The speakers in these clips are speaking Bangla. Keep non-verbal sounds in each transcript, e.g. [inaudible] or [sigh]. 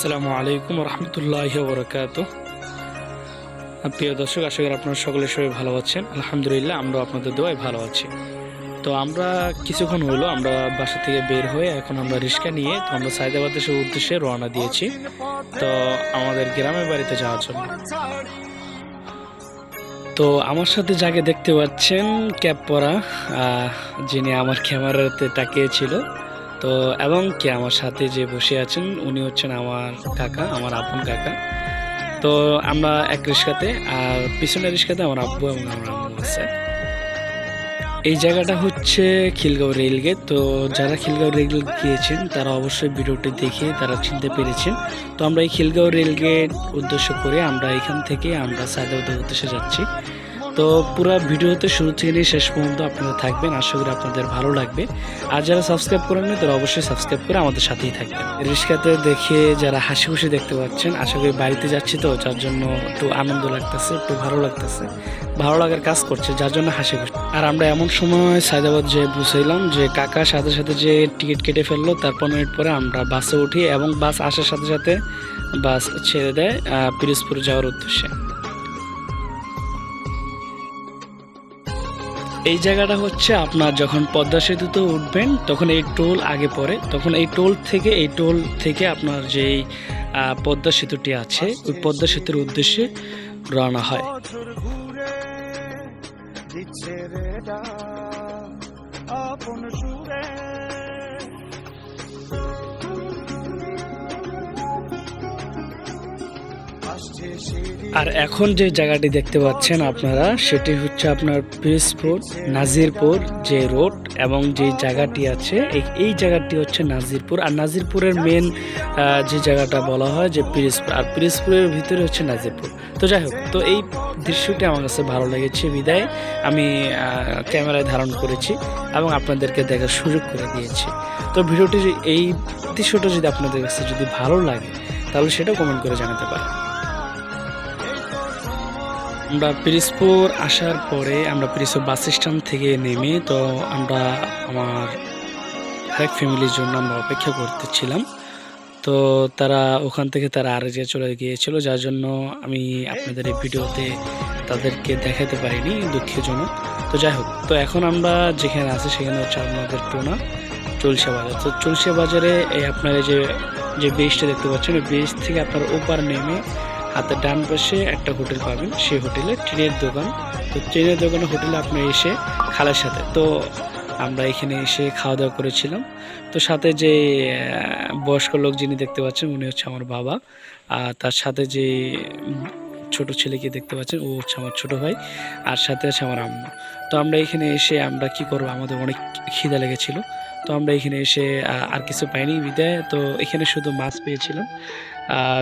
আসসালামু আলাইকুম রহমতুল্লাহ বরকাত প্রিয় দর্শক, আশা করি আপনারা সকলে সবাই ভালো আছেন। আলহামদুলিল্লাহ আমরা আপনাদের দোয়ায় ভালো আছি। তো আমরা কিছুক্ষণ হলো আমরা বাসা থেকে বের হয়ে এখন আমরা রিক্সা নিয়ে, তো আমরা সাইদাবাদ দেশের উদ্দেশ্যে রওনা দিয়েছি। তো আমাদের গ্রামের বাড়িতে যাওয়ার জন্য। তো আমার সাথে যাকে দেখতে পাচ্ছেন ক্যাব পরা যিনি আমার ক্যামেরাতে তাকিয়েছিল তো, এবং কি, আমার সাথে যে বসে আছেন, উনি হচ্ছেন আমার কাকা, আমার আপন কাকা। তো, আমরা এক রিক্সাতে, আর পিছনের রিক্সাতে আমার আব্বু এবং আমার আম্মু আছে। এই জায়গাটা হচ্ছে খিলগাঁও রেলগেট। তো, যারা খিলগাঁও রেলগেট গিয়েছেন, তারা অবশ্যই ভিডিওটি দেখে তারা চিনতে পেরেছেন। তো, আমরা এই খিলগাঁও রেলগেট উদ্দেশ্য করে আমরা এখান থেকে আমরা সায়দাবাদের উদ্দেশ্যে যাচ্ছি। তো পুরো ভিডিওতে শুরু থেকে নিয়ে শেষ পর্যন্ত আপনারা থাকবেন। আশা করি আপনাদের ভালো লাগবে। আর যারা সাবস্ক্রাইব করেননি তারা অবশ্যই সাবস্ক্রাইব করে আমাদের সাথেই থাকবেন। রিক্সাতে দেখে যারা হাসি খুশি দেখতে পাচ্ছেন, আশা করি বাড়িতে যাচ্ছি তো, যার জন্য একটু আনন্দ লাগতেছে, একটু ভালো লাগতেছে। ভালো লাগার কাজ করছে, যার জন্য হাসি খুশি। আর আমরা এমন সময় সায়দাবাদ যে বুঝাইলাম যে কাকা সাথে সাথে যে টিকিট কেটে ফেলল, তার পনেরো মিনিট পরে আমরা বাসে উঠি এবং বাস আসার সাথে সাথে বাস ছেড়ে দেয় পিরোজপুর যাওয়ার উদ্দেশ্যে। এই জায়গাটা হচ্ছে আপনার যখন পদ্মা সেতুতে উঠবেন, তখন এই টোল আগে পড়ে, তখন এই টোল থেকে, এই টোল থেকে আপনার যেই পদ্মা সেতুটি আছে, ওই পদ্মা সেতুর উদ্দেশ্যে রওনা হয়। আপন সুরে আর এখন যে জায়গাটি দেখতে পাচ্ছেন আপনারা, সেটি হচ্ছে আপনার পিসপুর নাজিরপুর যে রোড এবং যে জায়গাটি আছে, এই- জায়গাটি হচ্ছে নাজিরপুর। আর নাজিরপুরের মেন যে জায়গাটা বলা হয় যে পিরিজপুর আর পিরিজপুরের ভিতরে হচ্ছে নাজিরপুর। তো যাই হোক, তো এই দৃশ্যটি আমার কাছে ভালো লেগেছে, বিদায়। আমি ক্যামেরায় ধারণ করেছি এবং আপনাদেরকে দেখার সুযোগ করে দিয়েছি। তো ভিডিওটির এই দৃশ্যটা যদি আপনাদের কাছে যদি ভালো লাগে, তাহলে সেটা কমেন্ট করে জানাতে পারেন। আমরা পিরিজপুর আসার পরে আমরা পিরিসপুর বাস স্ট্যান্ড থেকে নেমে তো আমরা আমার আরেক ফ্যামিলির জন্য আমরা অপেক্ষা করতেছিলাম। তো তারা ওখান থেকে তারা আর যে চলে গিয়েছিল, যার জন্য আমি আপনাদের এই ভিডিওতে তাদেরকে দেখাতে পারিনি, দুঃখজনক। তো যাই হোক, তো এখন আমরা যেখানে আছি সেখানে হচ্ছে আপনাদের টোনা চলসা বাজার। তো চলসা বাজারে এই আপনার যে যে ব্রিজটা দেখতে পাচ্ছেন, ওই ব্রিজ থেকে আপনার ওপার নেমে হাতের ডান পাশে একটা হোটেল পাবেন, সেই হোটেলে ট্রেনের দোকান। তো ট্রেনের দোকানে হোটেলে আপনি এসে খালার সাথে। তো আমরা এখানে এসে খাওয়া দাওয়া করেছিলাম। তো সাথে যে বয়স্ক লোক যিনি দেখতে পাচ্ছেন, উনি হচ্ছে আমার বাবা। আর তার সাথে যে, ছোট ছেলেকে দেখতে পাচ্ছেন, ও হচ্ছে আমার ছোট ভাই। আর সাথে আছে আমার আম্মা। তো আমরা এখানে এসে আমরা কি করব? আমাদের অনেক খিদা লেগেছিল। তো আমরা এখানে এসে আর কিছু পাইনি বিদায়। তো এখানে শুধু মাছ পেয়েছিলাম।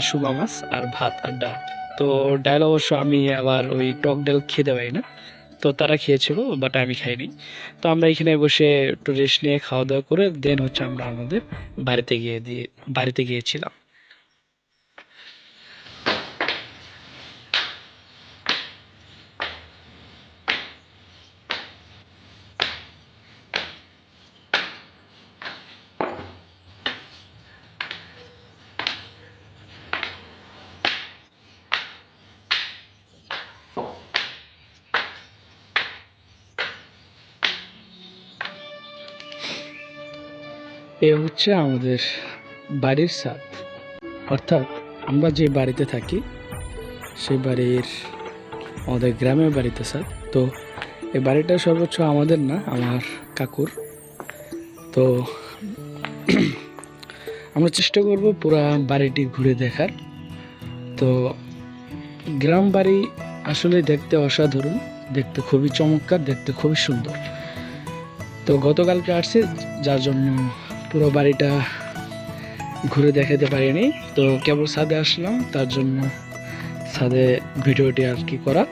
শুবা মাছ, আর ভাত, আর ডাল। তো ডাল অবশ্য আমি আবার ওই টক ডাল খেতে পারি না। তো তারা খেয়েছিল বাট আমি খাইনি। তো আমরা এখানে বসে একটু রেস্ট নিয়ে খাওয়া দাওয়া করে দেন হচ্ছে আমরা আমাদের বাড়িতে গিয়ে দিয়ে, বাড়িতে গিয়েছিলাম। এ হচ্ছে আমাদের বাড়ির ছাদ অর্থাৎ আমরা যে বাড়িতে থাকি সেই বাড়ির আমাদের গ্রামের বাড়িতে ছাদ তো এই বাড়িটা সর্বোচ্চ আমাদের না, আমার কাকুর। তো [clears throat] আমরা চেষ্টা করব পুরা বাড়িটি ঘুরে দেখার। তো গ্রাম বাড়ি আসলে দেখতে অসাধারণ, দেখতে খুবই চমৎকার, দেখতে খুবই সুন্দর। তো গতকালকে আসছে, যার জন্য পুরো বাড়িটা ঘুরে দেখাতে পারিনি। তো কেবল ছাদে আসলাম, তার জন্য ছাদে ভিডিওটি আর কি করা।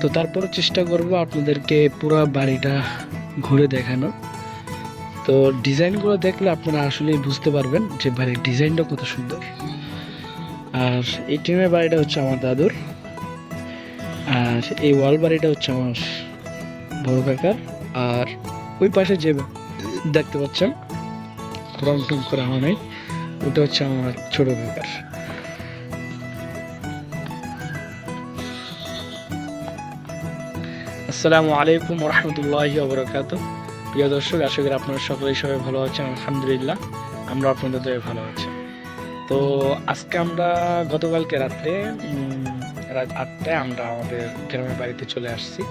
তো তারপরে চেষ্টা করব আপনাদেরকে পুরো বাড়িটা ঘুরে দেখানো। তো ডিজাইনগুলো দেখলে আপনারা আসলেই বুঝতে পারবেন যে বাড়ির ডিজাইনটা কত সুন্দর। আর এই টিমের বাড়িটা হচ্ছে আমার দাদুর। আর এই ওয়াল বাড়িটা হচ্ছে আমার বড় কাকার। আর ওই পাশে যে দেখতে পাচ্ছেন রং টং করা হয় নাই। ওটা হচ্ছে আমার ছোট কাকার আসসালামু আলাইকুম রহমতুল্লাহি ওবরাকাত। প্রিয় দর্শক, আশা করি আপনারা সকলেই সবাই ভালো আছেন, আলহামদুলিল্লাহ। আমরা আপনাদের দয়ে ভালো আছি। তো আজকে আমরা গতকালকে রাত্রে রাত আটটায় আমরা আমাদের গ্রামের বাড়িতে চলে আসছি।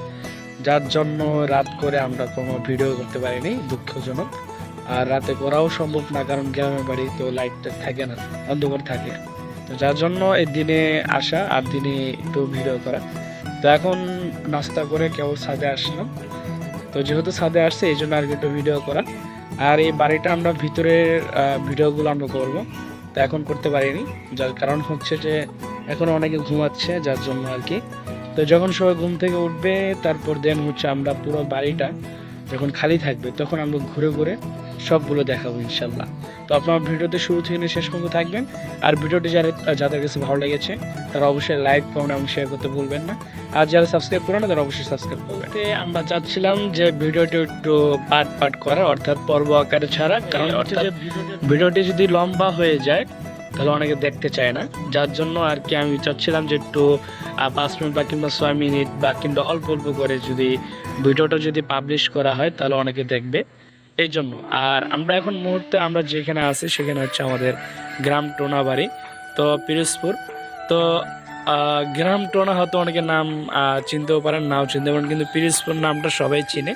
যার জন্য রাত করে আমরা কোনো ভিডিও করতে পারিনি, দুঃখজনক। আর রাতে করাও সম্ভব না, কারণ গ্রামের বাড়ি তো লাইটটা থাকে না, অন্ধকার থাকে। তো যার জন্য এই দিনে আসা আর দিনে একটু ভিডিও করা। তো এখন নাস্তা করে কেবল ছাদে আসলাম। তো যেহেতু ছাদে আসছে, এই জন্য আর একটু ভিডিও করা। আর এই বাড়িটা আমরা ভিতরের ভিডিওগুলো আমরা করব। তো এখন করতে পারিনি, যার কারণ হচ্ছে যে এখন অনেকে ঘুমাচ্ছে, যার জন্য আর কি। তো যখন সবাই ঘুম থেকে উঠবে, তারপর দেন হচ্ছে আমরা পুরো বাড়িটা যখন খালি থাকবে তখন আমরা ঘুরে ঘুরে সবগুলো দেখাবো ইনশাল্লাহ। তো আপনার ভিডিওতে শুরু থেকে শেষ পর্যন্ত থাকবেন। আর ভিডিওটি যারা যাদের কাছে ভালো লেগেছে তারা অবশ্যই লাইক কমেন্ট এবং শেয়ার করতে ভুলবেন না। আর যারা সাবস্ক্রাইব করে না তারা অবশ্যই সাবস্ক্রাইব করবেন। আমরা চাচ্ছিলাম যে ভিডিওটি একটু পার্ট পার্ট করা অর্থাৎ পর্ব আকারে ছাড়া। কারণ হচ্ছে যে ভিডিওটি যদি লম্বা হয়ে যায় তাহলে অনেকে দেখতে চায় না। যার জন্য আর কি আমি চাচ্ছিলাম যে একটু পাঁচ মিনিট বা কিংবা ছয় মিনিট বা কিংবা অল্প অল্প করে যদি ভিডিওটা যদি পাবলিশ করা হয়, তাহলে অনেকে দেখবে। এই জন্য। আর আমরা এখন মুহূর্তে আমরা যেখানে আছি, সেখানে হচ্ছে আমাদের গ্রাম টোনা বাড়ি তো পিরোজপুর। তো গ্রাম টোনা হয়তো অনেকে নাম চিনতেও পারেন, নাও চিনতে পারেন, কিন্তু পিরোজপুর নামটা সবাই চিনে।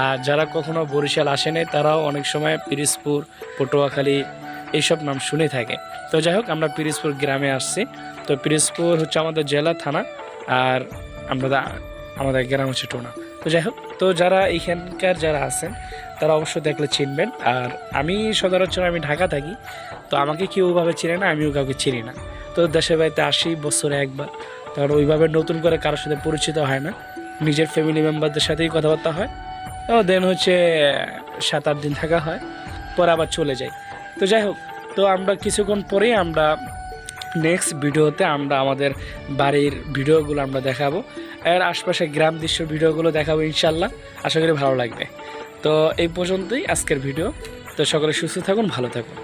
আর যারা কখনো বরিশাল আসে তারাও অনেক সময় পিরোজপুর, পটুয়াখালী এইসব নাম শুনে থাকে। তো যাই হোক, আমরা পিরিজপুর গ্রামে আসছি। তো পিরিজপুর হচ্ছে আমাদের জেলা থানা, আর আমরা আমাদের গ্রাম হচ্ছে টোনা। তো যাই হোক, তো যারা এখানকার যারা আছেন, তারা অবশ্যই দেখলে চিনবেন। আর আমি সচরাচর আমি ঢাকা থাকি, তো আমাকে কেউ ওভাবে চিনে না, আমিও কাউকে চিনি না। তো দেশের বাড়িতে আসি বছরে একবার। কারণ ওইভাবে নতুন করে কারোর সাথে পরিচিত হয় না। নিজের ফ্যামিলি মেম্বারদের সাথেই কথাবার্তা হয়। তো দেন হচ্ছে, সাত আট দিন থাকা হয়, পরে আবার চলে যাই। তো যাই হোক, তো আমরা কিছুক্ষণ পরেই আমরা নেক্সট ভিডিওতে আমরা আমাদের বাড়ির ভিডিওগুলো আমরা দেখাবো। এর আশপাশে গ্রাম দৃশ্য ভিডিওগুলো দেখাবো ইনশাল্লাহ। আশা করি ভালো লাগবে। তো এই পর্যন্তই আজকের ভিডিও। তো সকলে সুস্থ থাকুন, ভালো থাকুন।